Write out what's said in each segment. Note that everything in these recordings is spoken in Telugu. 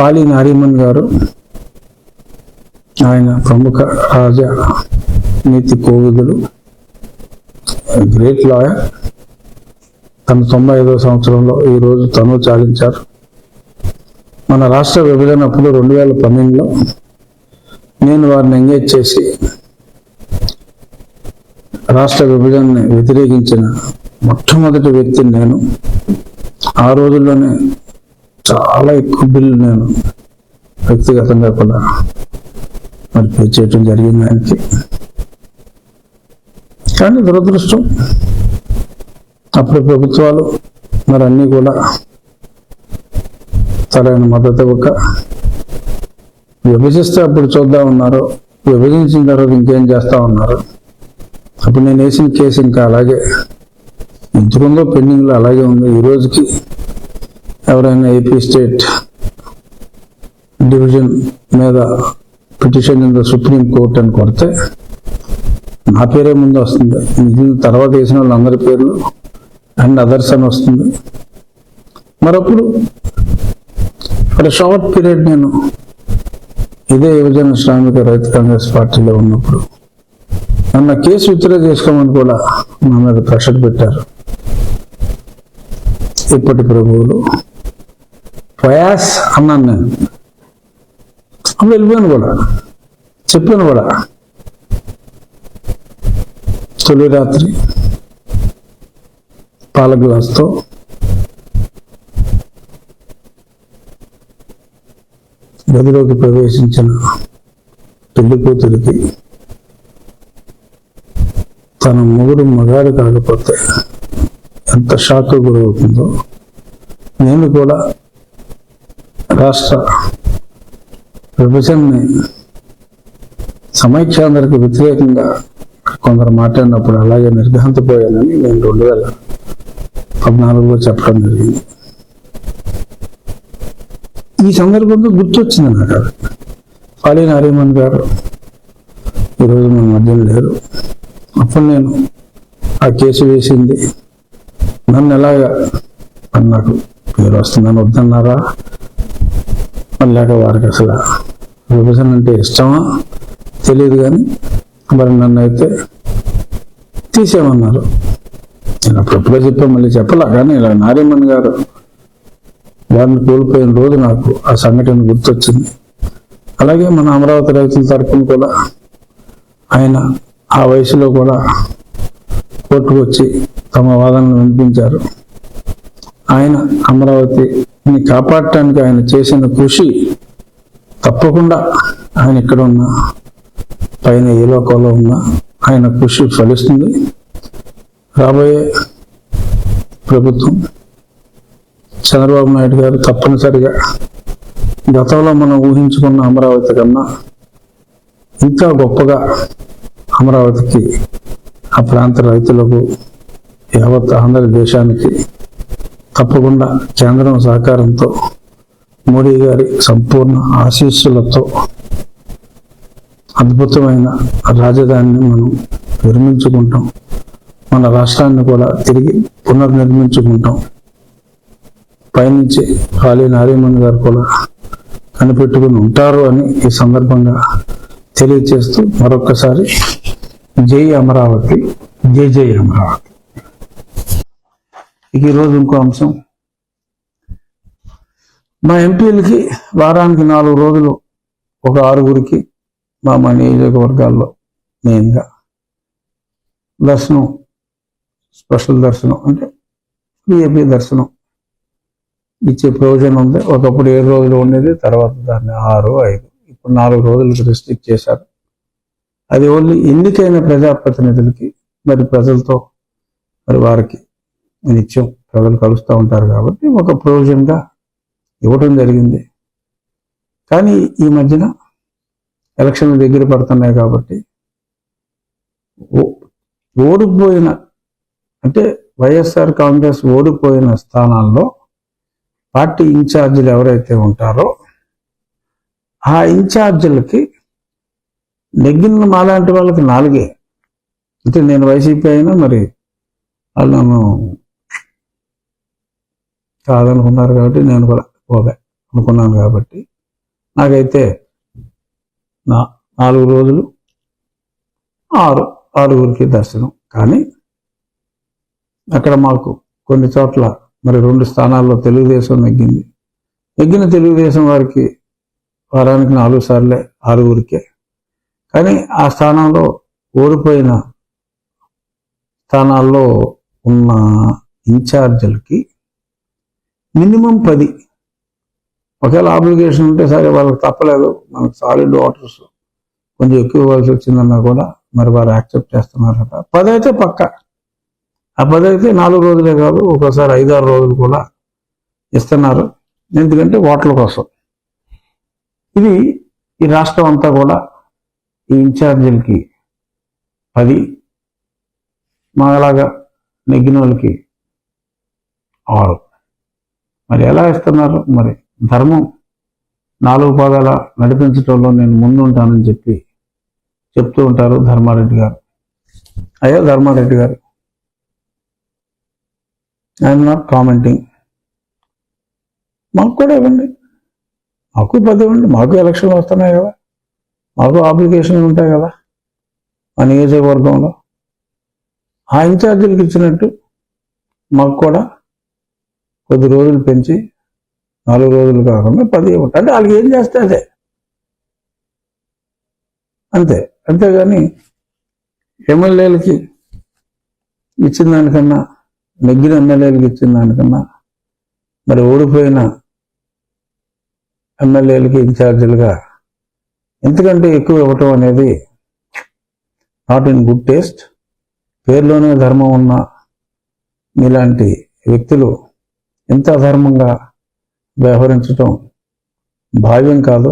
ఫాలి నారీమన్ గారు ఆయన ప్రముఖ రాజ నీతి కోవిదులు గ్రేట్ లాయర్. తన తొంభై ఐదవ సంవత్సరంలో ఈ రోజు తను చాలించారు. మన రాష్ట్ర విభజన అప్పుడు రెండు వేల పన్నెండులో నేను వారిని ఎంగేజ్ చేసి రాష్ట్ర విభజనని వ్యతిరేకించిన మొట్టమొదటి వ్యక్తిని నేను. ఆ రోజుల్లోనే చాలా ఎక్కువ బిల్లు నేను వ్యక్తిగతంగా కూడా మరి పే చేయటం జరిగింది ఆయనకి. కానీ దురదృష్టం అప్పుడు ప్రభుత్వాలు మరి అన్నీ కూడా సరైన మద్దతు ఇవ్వక విభజిస్తే అప్పుడు చూద్దాం ఉన్నారు విభజించిన తర్వాత ఇంకేం చేస్తా ఉన్నారు అప్పుడు నేను వేసిన కేసు ఇంకా అలాగే. ఎంచుకుందో పెండింగ్లో అలాగే ఉంది. ఈ రోజుకి ఎవరైనా ఏపీ స్టేట్ డివిజన్ మీద petition in the supreme court అని కొడితే నా పేరే ముందు వస్తుంది. మిగిలిన తర్వాత వేసిన వాళ్ళందరి పేర్లు అండ్ అదర్స్ అని వస్తుంది. మరప్పుడు ఫర్ షార్ట్ పీరియడ్ నేను ఇదే యువజన శ్రామిక రైతు కాంగ్రెస్ పార్టీలో ఉన్నప్పుడు నన్ను కేసు విత్డ్రా చేసుకోమని కూడా నా మీద ప్రెషర్ పెట్టారు. ఇప్పటి ప్రభువులు వయాస్ అన్నాను నేను అప్పుడు వెళ్ళిపోయాను కూడా. చెప్పాను కూడా. తొలి రాత్రి పాల గ్లాస్తో గదిలోకి ప్రవేశించిన పెళ్ళి కూతురికి తన మొగుడు మగాడు కాకపోతే ఎంత షాక్ గురవుతుందో నేను కూడా రాష్ట్ర విభజనని సమైక్యాంధ్రకు వ్యతిరేకంగా కొందరు మాట్లాడినప్పుడు అలాగే నిర్ఘాంతపోయానని నేను రెండు వేల పద్నాలుగులో చెప్పడం జరిగింది. ఈ సందర్భంగా గుర్తొచ్చింది నాకు అది. ఫాళీ నారీమన్ గారు ఈరోజు మన మధ్యలో లేరు. అప్పుడు నేను ఆ కేసు వేసింది. నన్ను ఎలాగా నాకు పేరు వస్తుందని వద్దన్నారా? మరి వారికి అసలు విభజన అంటే ఇష్టమా? తెలియదు కానీ మరి నన్ను అయితే తీసేయమన్నారు. నేను అప్పుడప్పుడే చెప్పాను మళ్ళీ చెప్పలా కానీ ఇలా నారీమణ్ గారు వారిని కోల్పోయిన రోజు నాకు ఆ సంఘటన గుర్తొచ్చింది. అలాగే మన అమరావతి రైతుల తరఫున కూడా ఆయన ఆ వయసులో కూడా కోర్టుకు వచ్చి తమ వాదనలు వినిపించారు. ఆయన అమరావతి ని కాపాడటానికి ఆయన చేసిన కృషి తప్పకుండా ఆయన ఇక్కడ ఉన్న పైన ఏ లోకంలో ఉన్న ఆయన కృషి ఫలిస్తుంది. రాబోయే ప్రభుత్వం చంద్రబాబు నాయుడు గారు తప్పనిసరిగా గతంలో మనం ఊహించుకున్న అమరావతి కన్నా ఇంకా గొప్పగా అమరావతికి ఆ ప్రాంత రైతులకు యావత్ ఆంధ్ర దేశానికి తప్పకుండా కేంద్రం సహకారంతో మోడీ గారి సంపూర్ణ ఆశీస్సులతో అద్భుతమైన రాజధానిని మనం నిర్మించుకుంటాం. మన రాష్ట్రాన్ని కూడా తిరిగి పునర్నిర్మించుకుంటాం. పైనుంచి కాళీ నారాయణ గారు కూడా కనిపెట్టుకుని ఉంటారు అని ఈ సందర్భంగా తెలియజేస్తూ మరొక్కసారి జై అమరావతి జై జై అమరావతి. ఇక ఈరోజు ఇంకో అంశం. మా ఎంపీలకి వారానికి నాలుగు రోజులు ఒక ఆరుగురికి మా మా నియోజకవర్గాల్లో మెయిన్గా. దర్శనం స్పెషల్ దర్శనం అంటే విఐపి దర్శనం. ఇచ్చే ప్రయోజనం ఉంది. ఒకప్పుడు ఏడు రోజులు ఉండేది తర్వాత దాన్ని ఆరు ఐదు. ఇప్పుడు నాలుగు రోజులకు రిస్ట్రిక్ట్ చేశారు. అది ఓన్లీ ఎన్నికైన ప్రజాప్రతినిధులకి మరి ప్రజలతో మరి వారికి నిత్యం ప్రజలు కలుస్తూ ఉంటారు కాబట్టి ఒక ప్రయోజనంగా ఇవ్వటం జరిగింది. కానీ ఈ మధ్యన ఎలక్షన్లు దగ్గర పడుతున్నాయి కాబట్టి ఓ- ఓడిపోయిన అంటే వైఎస్ఆర్ కాంగ్రెస్ ఓడిపోయిన స్థానాల్లో పార్టీ ఇన్ఛార్జీలు ఎవరైతే ఉంటారో ఆ ఇన్ఛార్జీలకి నెగ్గిన మాలాంటి వాళ్ళకి నాలుగే. అంటే నేను వైసీపీ అయినా మరి వాళ్ళు నన్ను కాదనుకున్నారు కాబట్టి నేను కూడా పోగా అనుకున్నాను కాబట్టి నాకైతే నా నాలుగు రోజులు ఆరు ఆరుగురికి దర్శనం. కానీ అక్కడ మాకు కొన్ని చోట్ల మరి రెండు స్థానాల్లో తెలుగుదేశం నెగ్గింది. నెగ్గిన తెలుగుదేశం వారికి వారానికి నాలుగు సార్లే ఆరుగురికే. కానీ ఆ స్థానంలో ఓడిపోయిన స్థానాల్లో ఉన్న ఇన్ఛార్జీలకి మినిమం పది. ఒకవేళ అప్లికేషన్ ఉంటే సరే వాళ్ళకి తప్పలేదు. మనకు సాలిడ్ వాటర్స్ కొంచెం ఎక్కువ ఇవ్వాల్సి వచ్చిందన్నా కూడా మరి వారు యాక్సెప్ట్ చేస్తున్నారట. పది అయితే పక్క. ఆ పది అయితే నాలుగు రోజులే కాదు ఒక్కోసారి ఐదారు రోజులు కూడా ఇస్తున్నారు. ఎందుకంటే ఓట్ల కోసం. ఇది ఈ రాష్ట్రం అంతా కూడా ఈ ఇన్ఛార్జీలకి పది మాలాగా నెగ్గిన వాళ్ళకి ఆరు. మరి ఎలా ఇస్తున్నారు? మరి ధర్మం నాలుగు పాదాల నడిపించటంలో నేను ముందుంటానని చెప్పి చెప్తూ ఉంటారు ధర్మారెడ్డి గారు. అయ్యా ధర్మారెడ్డి గారు ఐఎమ్ నాట్ కామెంటింగ్ మాకు కూడా ఇవ్వండి. మాకు పది ఇవ్వండి. మాకు ఎలక్షన్లు వస్తున్నాయి కదా. మాకు అప్లికేషన్లు ఉంటాయి కదా. మా నియోజకవర్గంలో ఆ ఇన్ఛార్జీలకు ఇచ్చినట్టు మాకు కూడా కొద్ది రోజులు పెంచి నాలుగు రోజులు కాకుండా పది అంటే వాళ్ళకి ఏం చేస్తే అదే. అంతే. అంతేగాని ఎమ్మెల్యేలకి ఇచ్చిన దానికన్నా నెగ్గిన ఎమ్మెల్యేలకు ఇచ్చిన దానికన్నా మరి ఓడిపోయిన ఎమ్మెల్యేలకి ఇన్ఛార్జీలుగా ఎంతకంటే ఎక్కువ ఇవ్వటం అనేది నాట్ ఇన్ గుడ్ టేస్ట్ పేరులోనే ధర్మం ఉన్న మీలాంటి వ్యక్తులు ఎంత అధర్మంగా వ్యవహరించటం భావ్యం కాదు.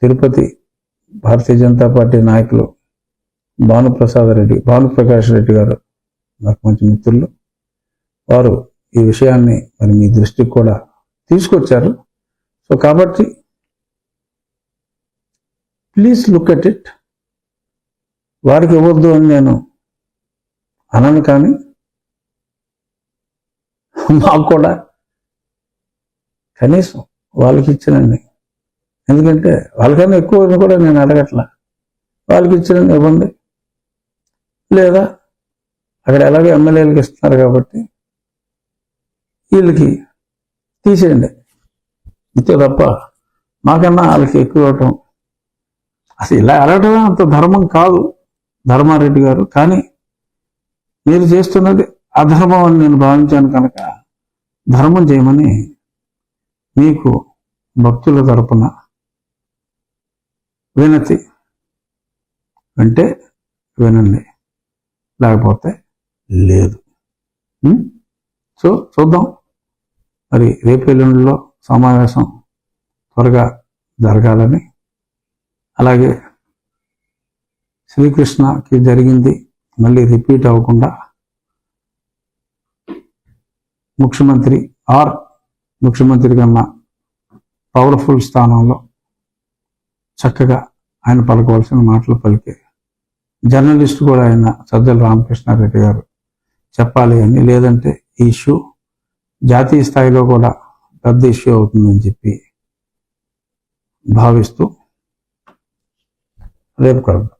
తిరుపతి భారతీయ జనతా పార్టీ నాయకులు భానుప్రసాద్ రెడ్డి భానుప్రకాష్ రెడ్డి గారు నాకు మంచి మిత్రులు. వారు ఈ విషయాన్ని మరి మీ దృష్టికి కూడా తీసుకొచ్చారు. సో కాబట్టి ప్లీజ్ లుక్ అట్ ఇట్ వారికి ఇవ్వద్దు అని నేను అనను కానీ మాకు కూడా. కనీసం వాళ్ళకి ఇచ్చినండి ఎందుకంటే వాళ్ళకన్నా ఎక్కువ కూడా నేను అడగట్లా. వాళ్ళకి ఇచ్చినండి ఇవ్వండి. లేదా అక్కడ ఎలాగో ఎమ్మెల్యేలకు ఇస్తున్నారు కాబట్టి వీళ్ళకి తీసేయండి. ఇంతే తప్ప మాకన్నా వాళ్ళకి ఎక్కువ ఇవ్వటం అసలు ఇలా అడగటమే అంత ధర్మం కాదు ధర్మారెడ్డి గారు. కానీ మీరు చేస్తున్నది అధర్మం అని నేను భావించాను కనుక ధర్మం చేయమని మీకు భక్తుల తరపున వినతి అంటే వినండి. లేకపోతే లేదు. సో చూద్దాం. మరి రేపు ఎల్లుండిలో సమావేశం త్వరగా జరగాలని. అలాగే శ్రీకృష్ణకి జరిగింది మళ్ళీ రిపీట్ అవ్వకుండా ముఖ్యమంత్రి ఆర్ ముఖ్యమంత్రి కన్నా పవర్ఫుల్ స్థానంలో చక్కగా ఆయన పలకవలసిన మాటలు పలికే జర్నలిస్ట్ కూడా ఆయన సజ్జల రామకృష్ణారెడ్డి గారు చెప్పాలి అని లేదంటే ఈ ఇష్యూ జాతీయ స్థాయిలో కూడా పెద్ద ఇష్యూ అవుతుందని చెప్పి భావిస్తూ రేపు కలుద్దాం.